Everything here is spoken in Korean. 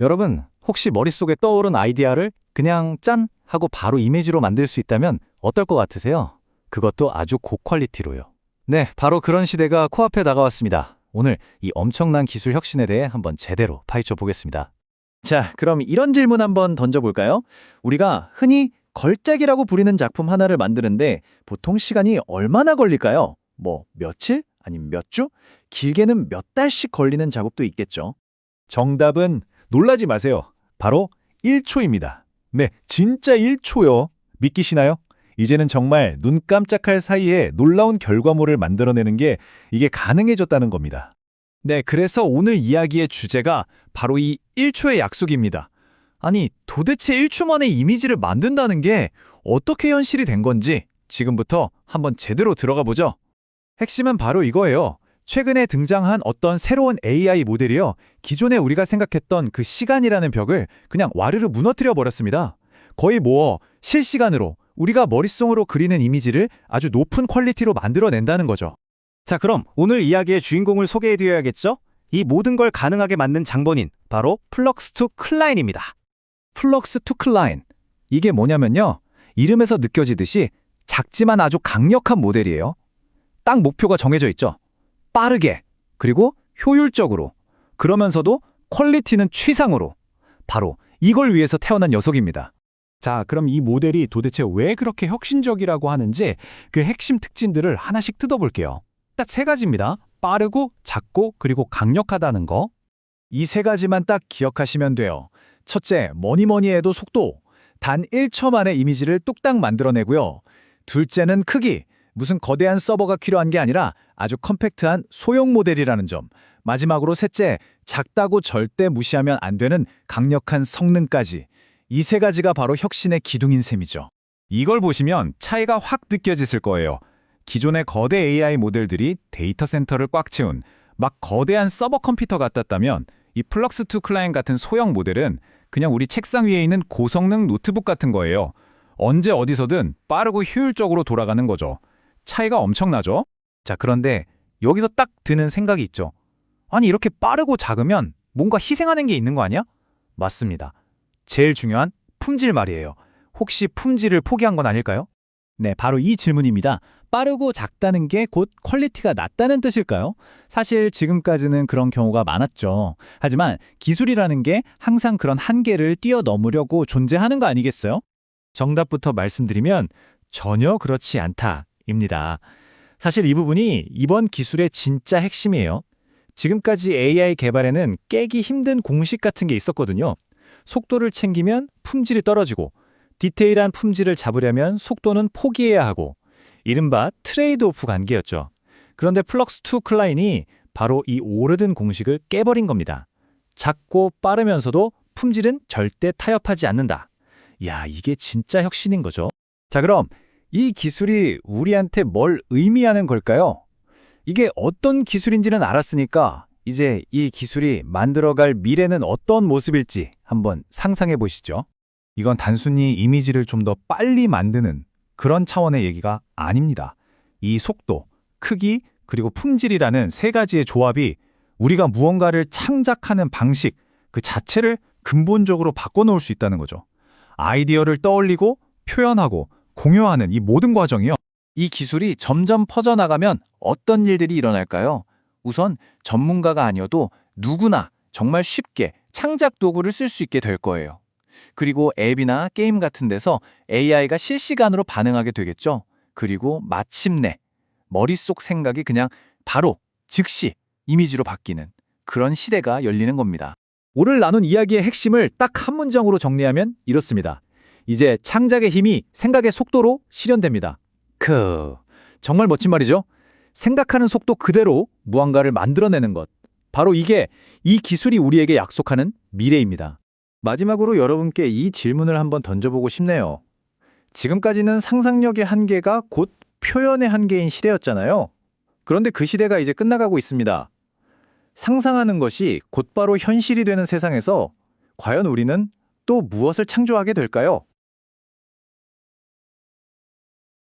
여러분, 혹시 머릿속에 떠오른 아이디어를 그냥 짠! 하고 바로 이미지로 만들 수 있다면 어떨 것 같으세요? 그것도 아주 고퀄리티로요. 네, 바로 그런 시대가 코앞에 다가왔습니다. 오늘 이 엄청난 기술 혁신에 대해 한번 제대로 파헤쳐 보겠습니다. 자, 그럼 이런 질문 한번 던져볼까요? 우리가 흔히 걸작이라고 부리는 작품 하나를 만드는데 보통 시간이 얼마나 걸릴까요? 뭐 며칠? 아니면 몇 주? 길게는 몇 달씩 걸리는 작업도 있겠죠. 정답은 놀라지 마세요. 바로 1초입니다. 네, 진짜 1초요. 믿기시나요? 이제는 정말 눈 깜짝할 사이에 놀라운 결과물을 만들어내는 게 이게 가능해졌다는 겁니다. 네, 그래서 오늘 이야기의 주제가 바로 이 1초의 약속입니다. 아니, 도대체 1초 만에 이미지를 만든다는 게 어떻게 현실이 된 건지 지금부터 한번 제대로 들어가 보죠. 핵심은 바로 이거예요. 최근에 등장한 어떤 새로운 AI 모델이요. 기존에 우리가 생각했던 그 시간이라는 벽을 그냥 와르르 무너뜨려 버렸습니다. 거의 뭐 실시간으로 우리가 머릿속으로 그리는 이미지를 아주 높은 퀄리티로 만들어낸다는 거죠. 자, 그럼 오늘 이야기의 주인공을 소개해 드려야겠죠? 이 모든 걸 가능하게 만든 장본인, 바로 플럭스 투 클라인입니다. 플럭스 투 클라인. 이게 뭐냐면요. 이름에서 느껴지듯이 작지만 아주 강력한 모델이에요. 딱 목표가 정해져 있죠. 빠르게, 그리고 효율적으로, 그러면서도 퀄리티는 최상으로. 바로 이걸 위해서 태어난 녀석입니다. 자, 그럼 이 모델이 도대체 왜 그렇게 혁신적이라고 하는지 그 핵심 특징들을 하나씩 뜯어볼게요. 딱 세 가지입니다. 빠르고 작고 그리고 강력하다는 거. 이 세 가지만 딱 기억하시면 돼요. 첫째, 뭐니 뭐니 해도 속도. 단 1초 만에 이미지를 뚝딱 만들어내고요. 둘째는 크기. 무슨 거대한 서버가 필요한 게 아니라 아주 컴팩트한 소형 모델이라는 점. 마지막으로 셋째, 작다고 절대 무시하면 안 되는 강력한 성능까지. 이 세 가지가 바로 혁신의 기둥인 셈이죠. 이걸 보시면 차이가 확 느껴지실 거예요. 기존의 거대 AI 모델들이 데이터 센터를 꽉 채운 막 거대한 서버 컴퓨터 같았다면 이 플럭스2 클라이언 같은 소형 모델은 그냥 우리 책상 위에 있는 고성능 노트북 같은 거예요. 언제 어디서든 빠르고 효율적으로 돌아가는 거죠. 차이가 엄청나죠? 자, 그런데 여기서 딱 드는 생각이 있죠. 아니, 이렇게 빠르고 작으면 뭔가 희생하는 게 있는 거 아니야? 맞습니다. 제일 중요한 품질 말이에요. 혹시 품질을 포기한 건 아닐까요? 네, 바로 이 질문입니다. 빠르고 작다는 게 곧 퀄리티가 낮다는 뜻일까요? 사실 지금까지는 그런 경우가 많았죠. 하지만 기술이라는 게 항상 그런 한계를 뛰어넘으려고 존재하는 거 아니겠어요? 정답부터 말씀드리면 전혀 그렇지 않다 입니다. 사실 이 부분이 이번 기술의 진짜 핵심이에요. 지금까지 AI 개발에는 깨기 힘든 공식 같은 게 있었거든요. 속도를 챙기면 품질이 떨어지고 디테일한 품질을 잡으려면 속도는 포기해야 하고 이른바 트레이드 오프 관계였죠. 그런데 플럭스2 클라인이 바로 이 오래된 공식을 깨버린 겁니다. 작고 빠르면서도 품질은 절대 타협하지 않는다. 야, 이게 진짜 혁신인 거죠. 자, 그럼 이 기술이 우리한테 뭘 의미하는 걸까요? 이게 어떤 기술인지는 알았으니까 이제 이 기술이 만들어갈 미래는 어떤 모습일지 한번 상상해 보시죠. 이건 단순히 이미지를 좀 더 빨리 만드는 그런 차원의 얘기가 아닙니다. 이 속도, 크기, 그리고 품질이라는 세 가지의 조합이 우리가 무언가를 창작하는 방식 그 자체를 근본적으로 바꿔놓을 수 있다는 거죠. 아이디어를 떠올리고 표현하고 공유하는 이 모든 과정이요. 이 기술이 점점 퍼져나가면 어떤 일들이 일어날까요? 우선 전문가가 아니어도 누구나 정말 쉽게 창작 도구를 쓸 수 있게 될 거예요. 그리고 앱이나 게임 같은 데서 AI가 실시간으로 반응하게 되겠죠. 그리고 마침내 머릿속 생각이 그냥 바로 즉시 이미지로 바뀌는 그런 시대가 열리는 겁니다. 오늘 나눈 이야기의 핵심을 딱 한 문장으로 정리하면 이렇습니다. 이제 창작의 힘이 생각의 속도로 실현됩니다. 크, 정말 멋진 말이죠? 생각하는 속도 그대로 무언가를 만들어내는 것. 바로 이게 이 기술이 우리에게 약속하는 미래입니다. 마지막으로 여러분께 이 질문을 한번 던져보고 싶네요. 지금까지는 상상력의 한계가 곧 표현의 한계인 시대였잖아요. 그런데 그 시대가 이제 끝나가고 있습니다. 상상하는 것이 곧바로 현실이 되는 세상에서 과연 우리는 또 무엇을 창조하게 될까요?